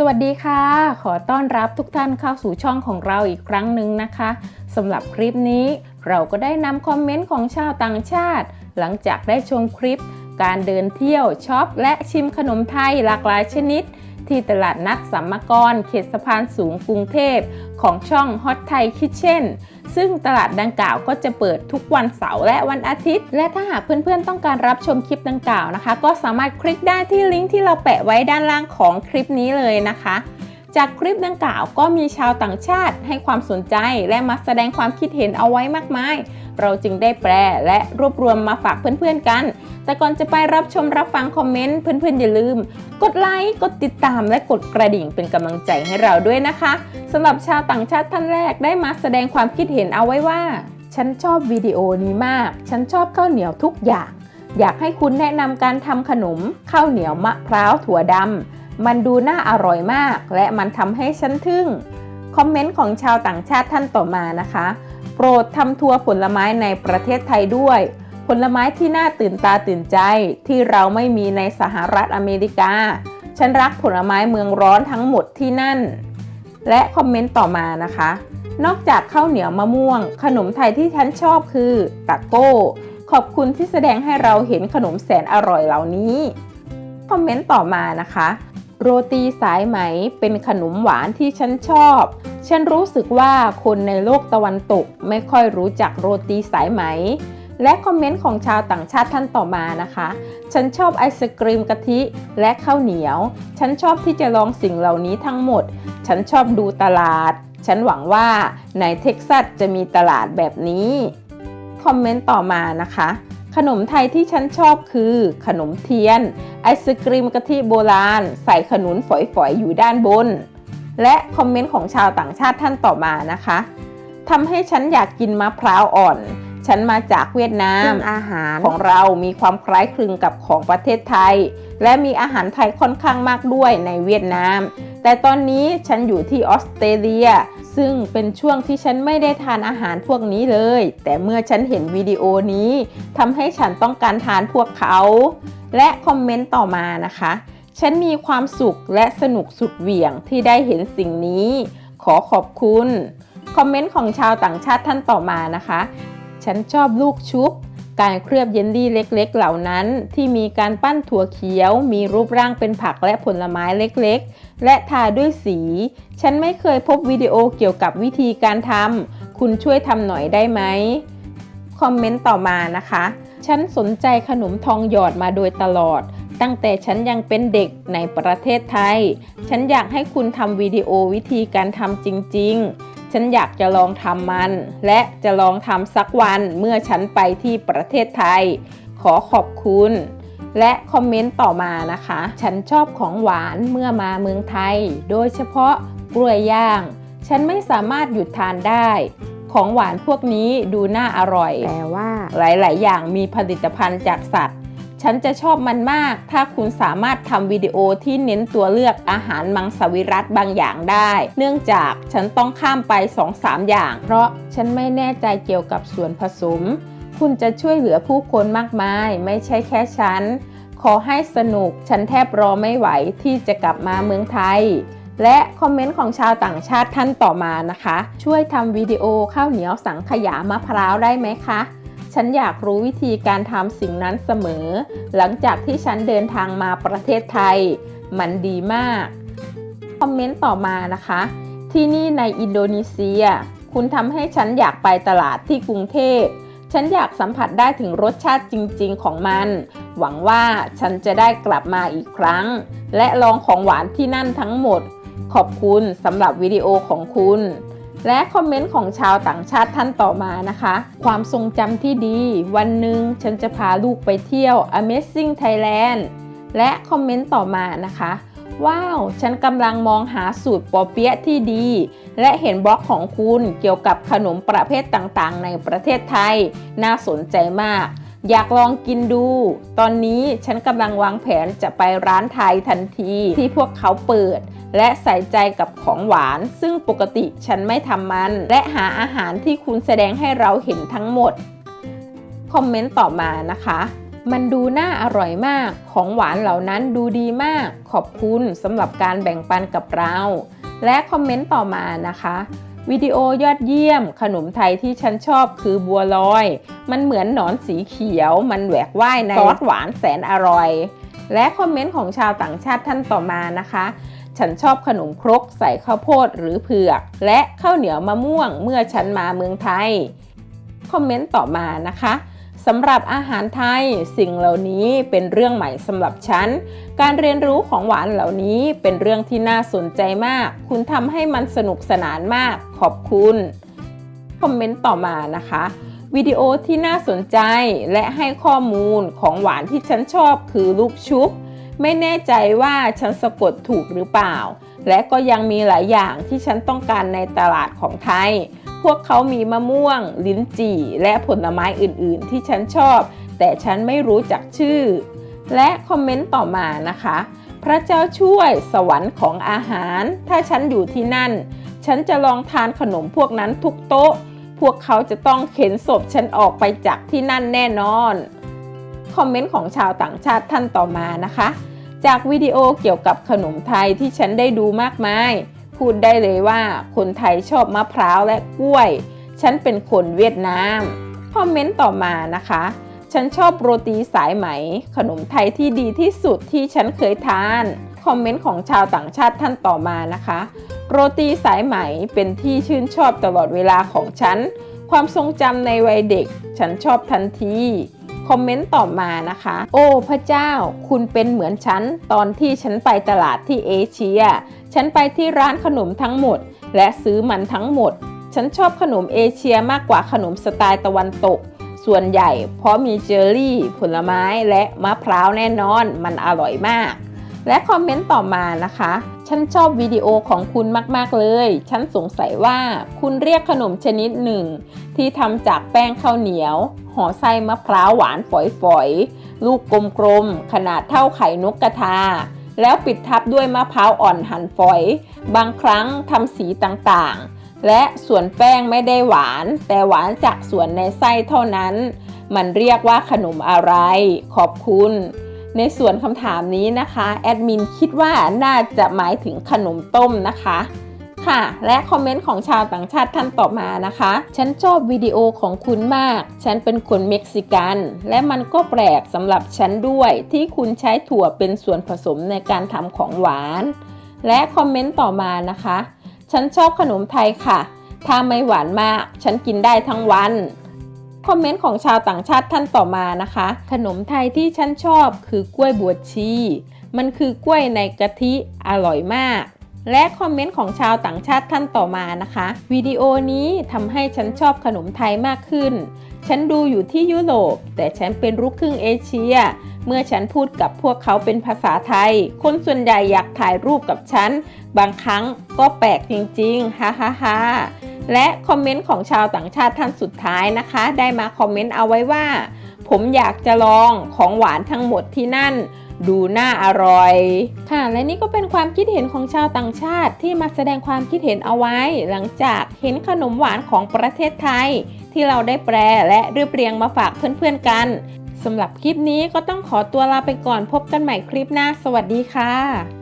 สวัสดีค่ะ ขอต้อนรับทุกท่านเข้าสู่ช่องของเราอีกครั้งหนึ่งนะคะสำหรับคลิปนี้เราก็ได้นำคอมเมนต์ของชาวต่างชาติ หลังจากได้ชมคลิป การเดินเที่ยวช็อปและชิมขนมไทยหลากหลายชนิด ที่ตลาดนัดสัมมกรเขตสะพานสูงกรุงเทพของช่องฮอตไทยคิทเช่นซึ่งตลาดดังกล่าวก็จะเปิดทุกวันเสาร์และวันอาทิตย์ และถ้าหากเพื่อนๆต้องการรับชมคลิปดังกล่าวนะคะ ก็สามารถคลิกได้ที่ลิงก์ที่เราแปะไว้ด้านล่างของคลิปนี้เลยนะคะ จากคลิปดังกล่าวก็มีชาวต่างชาติให้ความสนใจและมาแสดงความคิดเห็นเอาไว้มากมาย เราจึงได้แปลและรวบรวมมาฝากเพื่อนๆกัน แต่ก่อนจะไปรับชมรับฟังคอมเมนต์เพื่อนๆอย่าลืม กดไลค์กดติดตามและกดกระดิ่งเป็นกำลังใจให้เราด้วยนะคะสำหรับชาวต่างชาติท่านแรกได้มาแสดงความคิดเห็นเอาไว้ว่า ฉันชอบวิดีโอนี้มาก ฉันชอบข้าวเหนียวทุกอย่าง อยากให้คุณแนะนำการทำขนมข้าวเหนียวมะพร้าวถั่วดำ มันดูน่าอร่อยมาก และมันทำให้ฉันทึ่ง คอมเมนต์ของชาวต่างชาติท่านต่อมานะคะ โปรดทำทัวร์ผลไม้ในประเทศไทยด้วย ผลไม้ที่น่าตื่นตาตื่นใจที่เราไม่มีในสหรัฐอเมริกา ฉันรักผลไม้เมืองร้อนทั้งหมดที่นั่น และคอมเมนต์ต่อมานะคะ นอกจากข้าวเหนียวมะม่วง ขนมไทยที่ฉันชอบคือตะโก้ ขอบคุณที่แสดงให้เราเห็นขนมแสนอร่อยเหล่านี้ คอมเมนต์ต่อมานะคะ โรตีสายไหมเป็นขนมหวานที่ฉันชอบ ฉันรู้สึกว่าคนในโลกตะวันตกไม่ค่อยรู้จักโรตีสายไหม และคอมเมนต์ของชาวต่างชาติท่านต่อมานะคะ ฉันชอบไอศกรีมกะทิและข้าวเหนียว ฉันชอบที่จะลองสิ่งเหล่านี้ทั้งหมด ฉันชอบดูตลาด ฉันหวังว่าในเท็กซัสจะมีตลาดแบบนี้ คอมเมนต์ต่อมานะคะ ขนมไทยที่ฉันชอบคือ ขนมเทียน ไอศกรีมกะทิโบราณ ใส่ขนุนฝอยๆอยู่ด้านบน และคอมเมนต์ของชาวต่างชาติท่านต่อมานะคะทำให้ฉันอยากกินมะพร้าวอ่อน ฉันมาจากเวียดนามอาหารของเรามีความคล้ายคลึงกับของประเทศไทย และมีอาหารไทยค่อนข้างมากด้วยในเวียดนาม แต่ตอนนี้ฉันอยู่ที่ออสเตรเลีย ซึ่งเป็นช่วงที่ฉันไม่ได้ทานอาหารพวกนี้เลย แต่เมื่อฉันเห็นวิดีโอนี้ทำให้ฉันต้องการทานพวกเขา และคอมเมนต์ต่อมานะคะ ฉันมีความสุขและสนุกสุดเหวี่ยงที่ได้เห็นสิ่งนี้ ขอขอบคุณ คอมเมนต์ของชาวต่างชาติท่านต่อมานะคะ ฉันชอบลูกชุบ การเคลือบเยลลี่เล็กๆ เหล่านั้น ที่มีการปั้นถั่วเขียว มีรูปร่างเป็นผักและผลไม้เล็กๆ และทาด้วยสี ฉันไม่เคยพบวิดีโอเกี่ยวกับวิธีการทำคุณช่วยทำหน่อยได้ไหมคอมเมนต์ต่อมานะคะ ฉันสนใจขนมทองหยอดมาโดยตลอด ตั้งแต่ฉันยังเป็นเด็กในประเทศไทย ฉันอยากให้คุณทำวิดีโอวิธีการทำจริง ๆ ฉันอยากจะลองทำมัน และจะลองทำสักวันเมื่อฉันไปที่ประเทศไทย ขอขอบคุณ และคอมเมนต์ต่อมานะคะ ฉันชอบของหวานเมื่อมาเมืองไทย โดยเฉพาะกล้วยย่าง ฉันไม่สามารถหยุดทานได้ ของหวานพวกนี้ดูน่าอร่อย แต่ว่าหลาย ๆ อย่างมีผลิตภัณฑ์จากสัตว์ ฉันจะชอบมันมาก ถ้าคุณสามารถทำวิดีโอที่เน้นตัวเลือกอาหารมังสวิรัตบางอย่างได้ เนื่องจากฉันต้องข้ามไป 2-3 อย่าง เพราะฉันไม่แน่ใจเกี่ยวกับส่วนผสม คุณจะช่วยเหลือผู้คนมากมาย ไม่ใช่แค่ฉัน ขอให้สนุก ฉันแทบรอไม่ไหวที่จะกลับมาเมืองไทยและคอมเมนต์ของชาวต่างชาติท่านต่อมานะคะ ช่วยทำวิดีโอข้าวเหนียวสังขยามะพร้าวได้ไหมคะ ฉันอยากรู้วิธีการทำสิ่งนั้นเสมอ หลังจากที่ฉันเดินทางมาประเทศไทย มันดีมาก คอมเมนต์ต่อมานะคะ ที่นี่ในอินโดนีเซีย คุณทำให้ฉันอยากไปตลาดที่กรุงเทพ ฉันอยากสัมผัสได้ถึงรสชาติจริง ๆ ของมัน หวังว่าฉันจะได้กลับมาอีกครั้ง และลองของหวานที่นั่นทั้งหมด ขอบคุณสำหรับวิดีโอของคุณ และคอมเมนต์ของชาวต่างชาติท่านต่อมานะคะ ความทรงจำที่ดี วันหนึ่งฉันจะพาลูกไปเที่ยว Amazing Thailand และคอมเมนต์ต่อมานะคะ ว้าว ฉันกำลังมองหาสูตรปอเปี๊ยะที่ดี และเห็นบล็อกของคุณเกี่ยวกับขนมประเภทต่างๆ ในประเทศไทย น่าสนใจมาก อยากลองกินดู ตอนนี้ฉันกำลังวางแผนจะไปร้านไทยทันทีที่พวกเขาเปิด และใส่ใจกับของหวาน ซึ่งปกติฉันไม่ทำมัน และหาอาหารที่คุณแสดงให้เราเห็นทั้งหมด คอมเมนต์ต่อมานะคะมันดูน่าอร่อยมาก ของหวานเหล่านั้นดูดีมาก ขอบคุณสำหรับการแบ่งปันกับเรา และคอมเมนต์ต่อมานะคะ วิดีโอยอดเยี่ยม ขนมไทยที่ฉันชอบคือบัวลอย มันเหมือนหนอนสีเขียว มันแหวกว่ายในซอสหวานแสนอร่อย และคอมเมนต์ของชาวต่างชาติท่านต่อมานะคะ ฉันชอบขนมครกใส่ข้าวโพดหรือเผือก และข้าวเหนียวมะม่วงเมื่อฉันมาเมืองไทย คอมเมนต์ต่อมานะคะ สำหรับอาหารไทย สิ่งเหล่านี้เป็นเรื่องใหม่สำหรับฉัน การเรียนรู้ของหวานเหล่านี้เป็นเรื่องที่น่าสนใจมาก คุณทำให้มันสนุกสนานมาก ขอบคุณ คอมเมนต์ต่อมานะคะวิดีโอที่น่าสนใจและให้ข้อมูลของหวานที่ฉันชอบคือลูกชุบ ไม่แน่ใจว่าฉันสะกดถูกหรือเปล่า และก็ยังมีหลายอย่างที่ฉันต้องการในตลาดของไทย พวกเขามีมะม่วง ลิ้นจี่ และผลไม้อื่นๆ ที่ฉันชอบ แต่ฉันไม่รู้จักชื่อ และคอมเมนต์ต่อมานะคะ พระเจ้าช่วยสวรรค์ของอาหาร ถ้าฉันอยู่ที่นั่น ฉันจะลองทานขนมพวกนั้นทุกโต๊ะ พวกเขาจะต้องเข็นศพฉันออกไปจากที่นั่นแน่นอน คอมเมนต์ของชาวต่างชาติท่านต่อมานะคะ จากวิดีโอเกี่ยวกับขนมไทยที่ฉันได้ดูมากมาย พูดได้เลยว่าคนไทยชอบมะพร้าวและกล้วย ฉันเป็นคนเวียดนาม คอมเมนต์ต่อมานะคะ ฉันชอบโรตีสายไหม ขนมไทยที่ดีที่สุดที่ฉันเคยทาน คอมเมนต์ของชาวต่างชาติท่านต่อมานะคะ โรตีสายไหมเป็นที่ชื่นชอบตลอดเวลาของฉัน ความทรงจำในวัยเด็ก ฉันชอบทันทีคอมเมนต์ต่อมานะคะ โอ้พระเจ้า คุณเป็นเหมือนฉัน ตอนที่ฉันไปตลาดที่เอเชีย ฉันไปที่ร้านขนมทั้งหมด และซื้อมันทั้งหมด ฉันชอบขนมเอเชียมากกว่าขนมสไตล์ตะวันตก ส่วนใหญ่เพราะมีเจอรี่ ผลไม้และมะพร้าวแน่นอน มันอร่อยมาก และคอมเมนต์ต่อมานะคะ ฉันชอบวิดีโอของคุณมากๆเลย ฉันสงสัยว่าคุณเรียกขนมชนิดหนึ่ง ที่ทำจากแป้งข้าวเหนียวห่อไส้มะพร้าวหวานฝอยๆ ลูกกลมๆ ขนาดเท่าไข่นกกระทา แล้วปิดทับด้วยมะพร้าวอ่อนหั่นฝอย บางครั้งทำสีต่างๆ และส่วนแป้งไม่ได้หวาน แต่หวานจากส่วนในไส้เท่านั้น มันเรียกว่าขนมอะไร ขอบคุณ ในส่วนคำถามนี้นะคะ แอดมินคิดว่าน่าจะหมายถึงขนมต้มนะคะ ค่ะ และคอมเมนต์ของชาวต่างชาติท่านต่อมานะคะ ฉันชอบวิดีโอของคุณมาก ฉันเป็นคนเม็กซิกัน และมันก็แปลกสำหรับฉันด้วยที่คุณใช้ถั่วเป็นส่วนผสมในการทำของหวาน และคอมเมนต์ต่อมานะคะ ฉันชอบขนมไทยค่ะ ถ้าไม่หวานมาก ฉันกินได้ทั้งวันคอมเมนต์ของชาวต่างชาติท่านต่อมานะคะ ขนมไทยที่ฉันชอบคือกล้วยบวชชี มันคือกล้วยในกะทิอร่อยมาก และคอมเมนต์ของชาวต่างชาติท่านต่อมานะคะวิดีโอนี้ทำให้ฉันชอบขนมไทยมากขึ้น ฉันดูอยู่ที่ยุโรป แต่ฉันเป็นลูกครึ่งเอเชีย เมื่อฉันพูดกับพวกเขาเป็นภาษาไทย คนส่วนใหญ่อยากถ่ายรูปกับฉัน บางครั้งก็แปลกจริงๆฮ่าฮ่าฮ่าและคอมเมนต์ของชาวต่างชาติท่านสุดท้ายนะคะ ได้มาคอมเมนต์เอาไว้ว่า ผมอยากจะลองของหวานทั้งหมดที่นั่น ดูน่าอร่อย ค่ะ และนี่ก็เป็นความคิดเห็นของชาวต่างชาติที่มาแสดงความคิดเห็นเอาไว้ หลังจากเห็นขนมหวานของประเทศไทย ที่เราได้แปลและเรียบเรียงมาฝากเพื่อนๆกันสำหรับคลิปนี้ก็ต้องขอตัวลาไปก่อนพบกันใหม่คลิปหน้า สวัสดีค่ะ